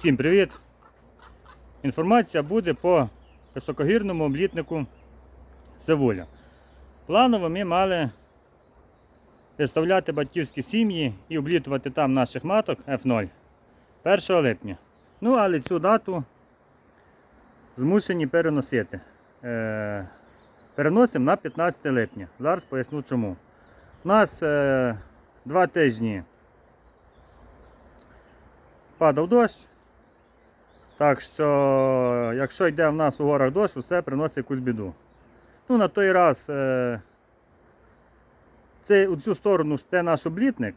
Всім привіт! Інформація буде по високогірному облітнику Севуля. Планово ми мали виставляти батьківські сім'ї і облітувати там наших маток F0 1 липня. Ну, але цю дату змушені переносити. Е, переносимо на 15 липня. Зараз поясню чому. У нас е, два тижні падав дощ. Так що, якщо йде в нас у горах дощ, все приносить якусь біду. Ну, на той раз е, у цю сторону це наш облітник.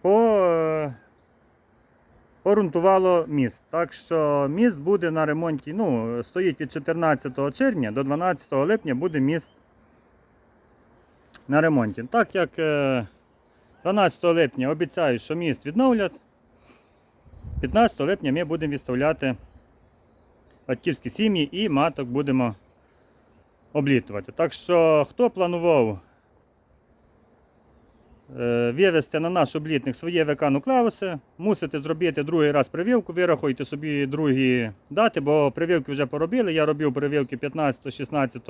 По, е, порунтувало міст. Так що міст буде на ремонті. Ну, стоїть від 14 червня до 12 липня буде міст на ремонті. Так як е, 12 липня обіцяють, що міст відновлять. 15 липня ми будемо відставляти батьківські сім'ї і маток будемо облітувати. Так що, хто планував е, вивезти на наш облітник своє ВК нуклеуси, мусите зробити другий раз прививку, вирахуйте собі другі дати, бо прививки вже поробили. Я робив прививки 15, 16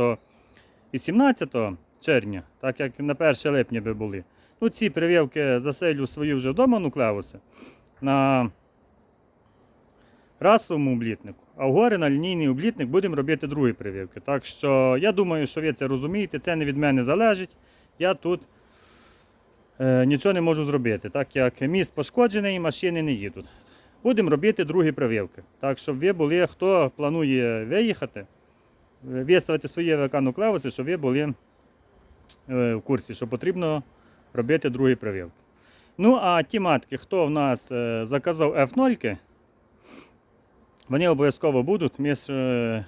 і 17 червня, так як на 1 липня би були. Ну, ці прививки заселю свої вже вдома нуклеуси. На расовому облітнику, а вгорі на лінійний облітник будемо робити другі прививки. Так що я думаю, що ви це розумієте, це не від мене залежить. Я тут е, нічого не можу зробити, так як міст пошкоджений і машини не їдуть. Будемо робити другі прививки. Так, щоб ви були, хто планує виїхати, е, виставити свої ВК нуклеуси, щоб ви були е, в курсі, що потрібно робити другі прививки. Ну, а ті матки, хто в нас е, заказав F0, вони обов'язково будуть. Міс, е,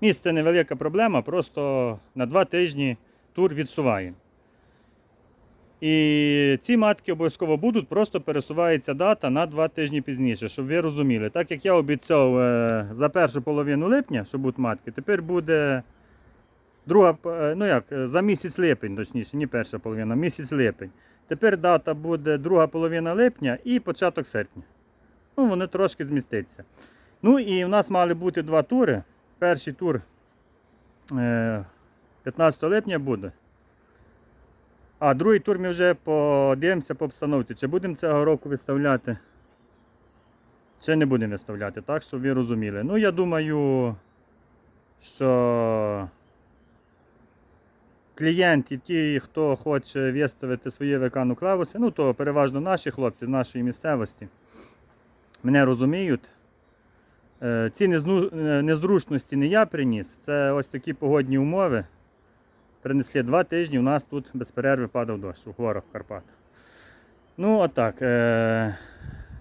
міст це невелика проблема, просто на два тижні тур відсуваємо. І ці матки обов'язково будуть, просто пересувається дата на два тижні пізніше, щоб ви розуміли. Так як я обіцяв е, за першу половину липня, що будуть матки, тепер буде друга, е, ну як, за місяць липень, точніше, не перша половина, місяць липень. Тепер дата буде друга половина липня і початок серпня. Ну, вони трошки зміститься. Ну і в нас мали бути два тури. Перший тур е, 15 липня буде. А другий тур ми вже подивимося по обстановці. Чи будемо цього року виставляти, чи не будемо виставляти, так, щоб ви розуміли. Ну, я думаю, що клієнт і ті, хто хоче виставити свої ВК нуклеуси, ну то переважно наші хлопці з нашої місцевості, мене розуміють. Е, Ці е, незручності не я приніс. Це ось такі погодні умови. Принесли два тижні, у нас тут без перерви падав дощ у горах Карпатах. Ну, отак. Е,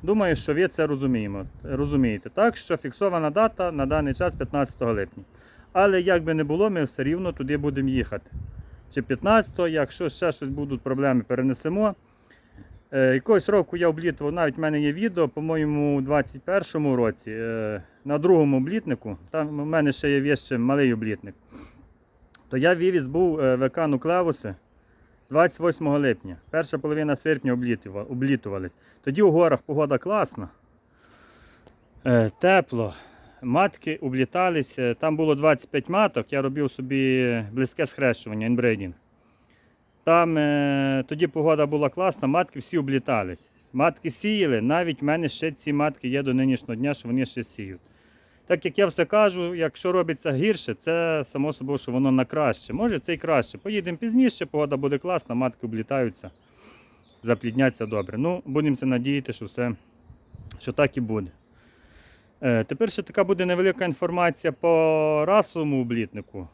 думаю, що ви це розуміємо, розумієте. Так що фіксована дата на даний час 15 липня. Але як би не було, ми все рівно туди будемо їхати. Чи 15-го, якщо ще щось будуть проблеми, перенесемо. Е, якогось року я облітував, навіть в мене є відео, по-моєму, у 21-му році е, на другому облітнику, там у мене ще є ще малий облітник, то я вивіз був е, ВК Нуклеуси 28 липня. Перша половина серпня облітувались. Тоді у горах погода класна, тепло. Матки обліталися, там було 25 маток, я робив собі близьке схрещування, інбрейдінг. Там е, тоді погода була класна, матки всі облітались. Матки сіяли, навіть в мене ще ці матки є до нинішнього дня, що вони ще сіють. Так як я все кажу, якщо робиться гірше, це само собою, що воно на краще. Може це і краще. Поїдемо пізніше, погода буде класна, матки облітаються, заплідняться добре. Ну, будемо надіяти, що все що так і буде. Е, тепер ще така буде невелика інформація по расовому облітнику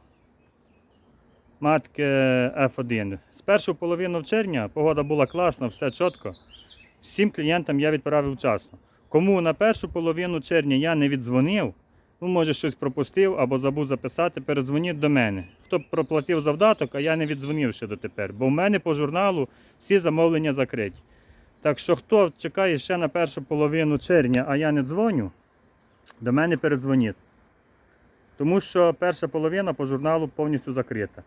матки F1. З першої половини червня погода була класна, все чітко. Всім клієнтам я відправив вчасно. Кому на першу половину червня я не віддзвонив, ну, може щось пропустив або забув записати, передзвоніть до мене. Хто б проплатив завдаток, а я не віддзвонив ще дотепер, бо в мене по журналу всі замовлення закриті. Так що, хто чекає ще на першу половину червня, а я не дзвоню, до мене передзвоніть. Тому що перша половина по журналу повністю закрита.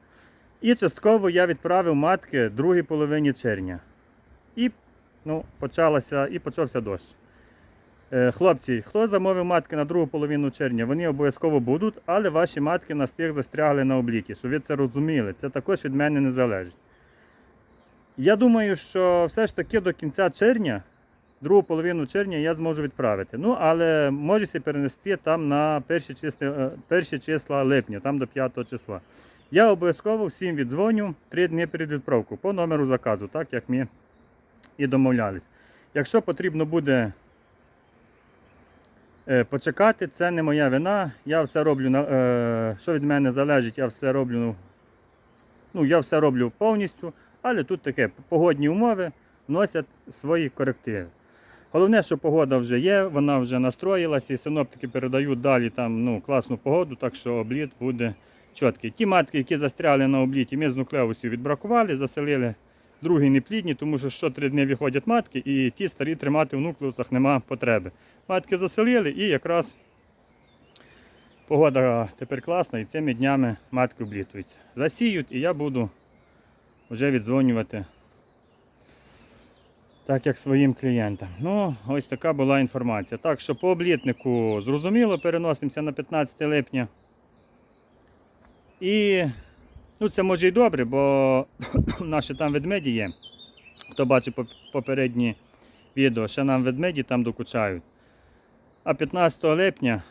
І частково я відправив матки другій половині червня. І ну, почалася, і почався дощ. Е, Хлопці, хто замовив матки на другу половину червня, вони обов'язково будуть, але ваші матки на стих застрягли на обліті, щоб ви це розуміли. Це також від мене не залежить. Я думаю, що все ж таки до кінця червня, другу половину червня я зможу відправити. Ну, але можете перенести там на перші числа, е, перші числа липня, там до 5 числа. Я обов'язково всім віддзвоню три дні перед відправкою по номеру заказу, так як ми і домовлялись. Якщо потрібно буде е, почекати, це не моя вина. Я все роблю, е, що від мене залежить, я все роблю, ну, я все роблю повністю, але тут таке погодні умови носять свої корективи. Головне, що погода вже є, вона вже настроїлася, і синоптики передають далі там, ну, класну погоду, так що обліт буде чіткий. Ті матки, які застряли на обліті, ми з нуклеусів відбракували, заселили другі неплідні, тому що що три дні виходять матки, і ті старі тримати в нуклеусах нема потреби. Матки заселили і якраз погода тепер класна, і цими днями матки облітуються. Засіють, і я буду вже віддзвонювати так як своїм клієнтам. Ну, ось така була інформація. Так що по облітнику зрозуміло, переносимося на 15 липня. І ну, це може і добре, бо наші там ведмеді є. Хто бачив поп- попередні відео, ще нам ведмеді там докучають. А 15 липня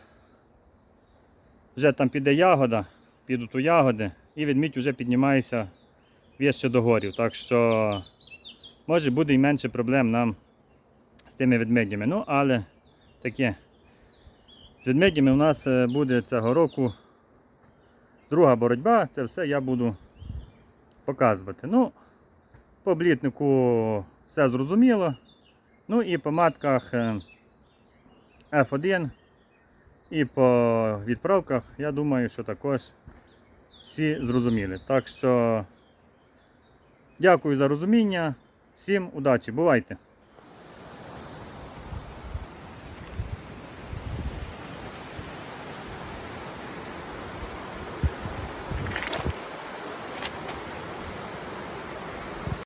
вже там піде ягода, підуть у ягоди, і ведмідь вже піднімається вище до горів. Так що може буде і менше проблем нам з тими ведмедями. Ну, але таке. З ведмедями у нас е, буде цього року друга боротьба, це все я буду показувати. Ну, по блітнику все зрозуміло. Ну і по матках е, F1 і по відправках, я думаю, що також всі зрозуміли. Так що дякую за розуміння. Всім удачі, бувайте!